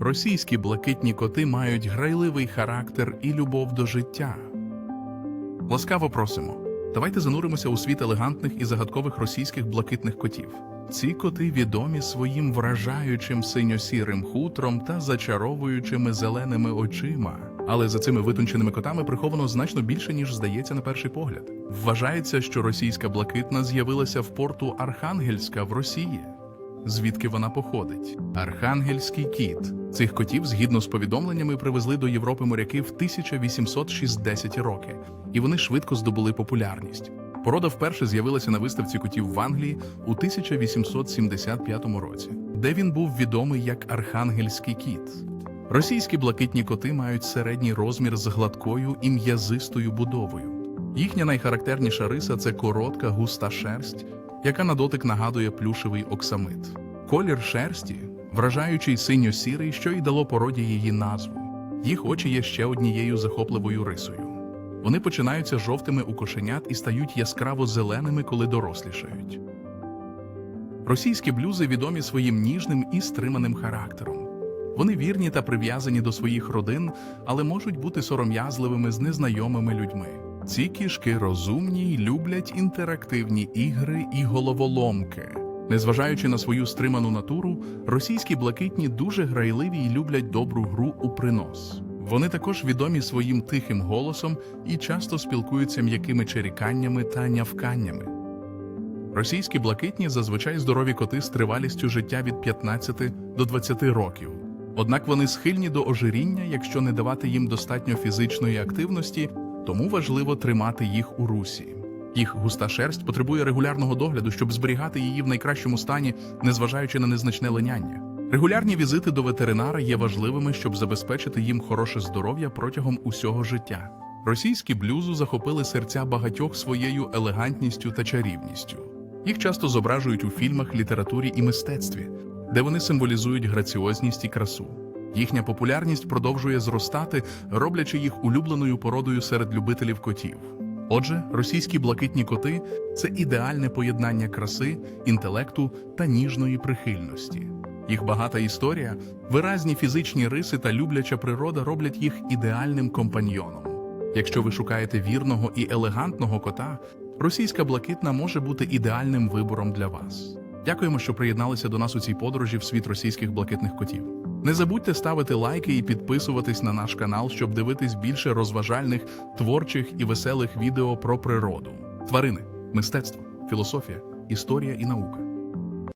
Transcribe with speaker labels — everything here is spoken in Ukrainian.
Speaker 1: Російські блакитні коти мають грайливий характер і любов до життя. Ласкаво просимо. Давайте зануримося у світ елегантних і загадкових російських блакитних котів. Ці коти відомі своїм вражаючим синьо-сірим хутром та зачаровуючими зеленими очима. Але за цими витонченими котами приховано значно більше, ніж здається на перший погляд. Вважається, що російська блакитна з'явилася в порту Архангельська в Росії. Звідки вона походить? Архангельський кіт. Цих котів, згідно з повідомленнями, привезли до Європи моряки в 1860 роки, і вони швидко здобули популярність. Порода вперше з'явилася на виставці котів в Англії у 1875 році, де він був відомий як Архангельський кіт. Російські блакитні коти мають середній розмір з гладкою і м'язистою будовою. Їхня найхарактерніша риса це коротка густа шерсть, яка на дотик нагадує плюшевий оксамит. Колір шерсті вражаючий синьо-сірий, що й дало породі її назву. Їх очі є ще однією захопливою рисою. Вони починаються жовтими у кошенят і стають яскраво зеленими, коли дорослішають. Російські блюзи відомі своїм ніжним і стриманим характером. Вони вірні та прив'язані до своїх родин, але можуть бути сором'язливими з незнайомими людьми. Ці кішки розумні й люблять інтерактивні ігри і головоломки. Незважаючи на свою стриману натуру, російські блакитні дуже грайливі й люблять добру гру у принос. Вони також відомі своїм тихим голосом і часто спілкуються м'якими черіканнями та нявканнями. Російські блакитні зазвичай здорові коти з тривалістю життя від 15 до 20 років. Однак вони схильні до ожиріння, якщо не давати їм достатньо фізичної активності, тому важливо тримати їх у русі. Їх густа шерсть потребує регулярного догляду, щоб зберігати її в найкращому стані, незважаючи на незначне линяння. Регулярні візити до ветеринара є важливими, щоб забезпечити їм хороше здоров'я протягом усього життя. Російські блюзу захопили серця багатьох своєю елегантністю та чарівністю. Їх часто зображують у фільмах, літературі і мистецтві, де вони символізують граціозність і красу. Їхня популярність продовжує зростати, роблячи їх улюбленою породою серед любителів котів. Отже, російські блакитні коти це ідеальне поєднання краси, інтелекту та ніжної прихильності. Їх багата історія, виразні фізичні риси та любляча природа роблять їх ідеальним компаньйоном. Якщо ви шукаєте вірного і елегантного кота, російська блакитна може бути ідеальним вибором для вас. Дякуємо, що приєдналися до нас у цій подорожі в світ російських блакитних котів. Не забудьте ставити лайки і підписуватись на наш канал, щоб дивитись більше розважальних, творчих і веселих відео про природу, тварини, мистецтво, філософія, історія і наука.